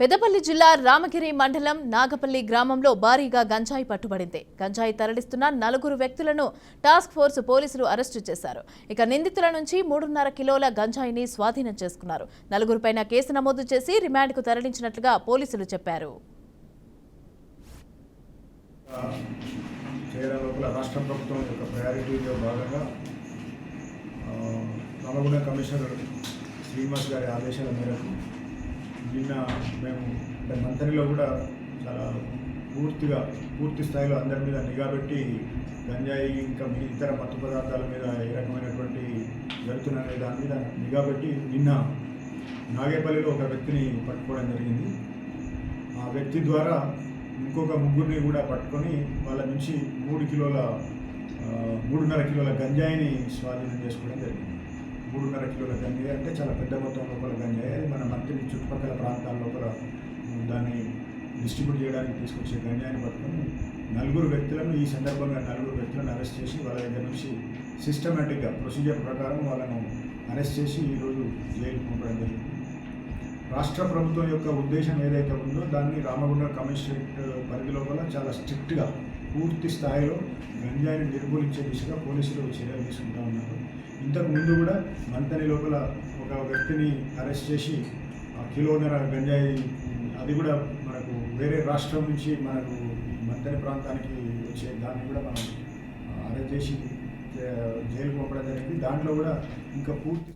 పెద్దపల్లి జిల్లా రామగిరి మండలం నాగపల్లి గ్రామంలో భారీగా గంజాయి పట్టుబడింది. గంజాయి తరలిస్తున్న నలుగురు వ్యక్తులను టాస్క్ ఫోర్స్ పోలీసులు అరెస్టు చేశారు. ఇక నిందితుల నుంచి మూడున్నర కిలోల గంజాయిని స్వాధీనం చేసుకున్నారు. నలుగురిపైన కేసు నమోదు చేసి రిమాండ్కు తరలించినట్లుగా పోలీసులు చెప్పారు. రాష్ట్ర ప్రభుత్వం యొక్క ప్రయారిటీలో భాగంగా కమిషనర్ శ్రీనివాస్ గారి ఆదేశాల మేరకు నిన్న మేము అంటే కూడా చాలా పూర్తిగా పూర్తి స్థాయిలో అందరి మీద నిఘా పెట్టి గంజాయి ఇంకా మీ ఇతర మత్తు పదార్థాల మీద ఏ రకమైనటువంటి జరుగుతున్న దాని మీద నిఘా పెట్టి నిన్న నాగేపల్లిలో ఒక వ్యక్తిని పట్టుకోవడం జరిగింది. ఆ వ్యక్తి ద్వారా ఇంకొక ముగ్గురిని కూడా పట్టుకొని వాళ్ళ నుంచి మూడు కిలోల మూడున్నర కిలోల గంజాయిని స్వాధీనం చేసుకోవడం జరిగింది. మూడున్నర కిలోల గంజాయి అంటే చాలా పెద్ద మొత్తం లోపల గంజాయి. అది మన మంత్రి చుట్టుపక్కల ప్రాంతాల లోపల దాన్ని డిస్ట్రిబ్యూట్ చేయడానికి తీసుకొచ్చే గంజాయిని పట్టుకొని నలుగురు వ్యక్తులను ఈ సందర్భంగా నలుగురు వ్యక్తులను అరెస్ట్ చేసి వాళ్ళ దగ్గర నుంచి సిస్టమేటిక్గా ప్రొసీజర్ ప్రకారం వాళ్ళను అరెస్ట్ చేసి ఈరోజు జైలుకు పంపడం జరిగింది. రాష్ట్ర ప్రభుత్వం యొక్క ఉద్దేశం ఏదైతే ఉందో దాన్ని రామగుండ కమిషనరేట్ పరిధి లోపల చాలా స్ట్రిక్ట్గా పూర్తి స్థాయిలో గంజాయిని నిర్మూలించే దిశగా పోలీసులు చర్యలు తీసుకుంటా ఉన్నారు. ఇంతకు ముందు కూడా మంతని లోపల ఒక వ్యక్తిని అరెస్ట్ చేసి ఆ కిలోన్నర గంజాయి అది కూడా మనకు వేరే రాష్ట్రం నుంచి మనకు మంతని ప్రాంతానికి వచ్చే దాన్ని కూడా మనం అరెస్ట్ చేసి జైలు పంపడం జరిగింది. దాంట్లో కూడా ఇంకా పూర్తి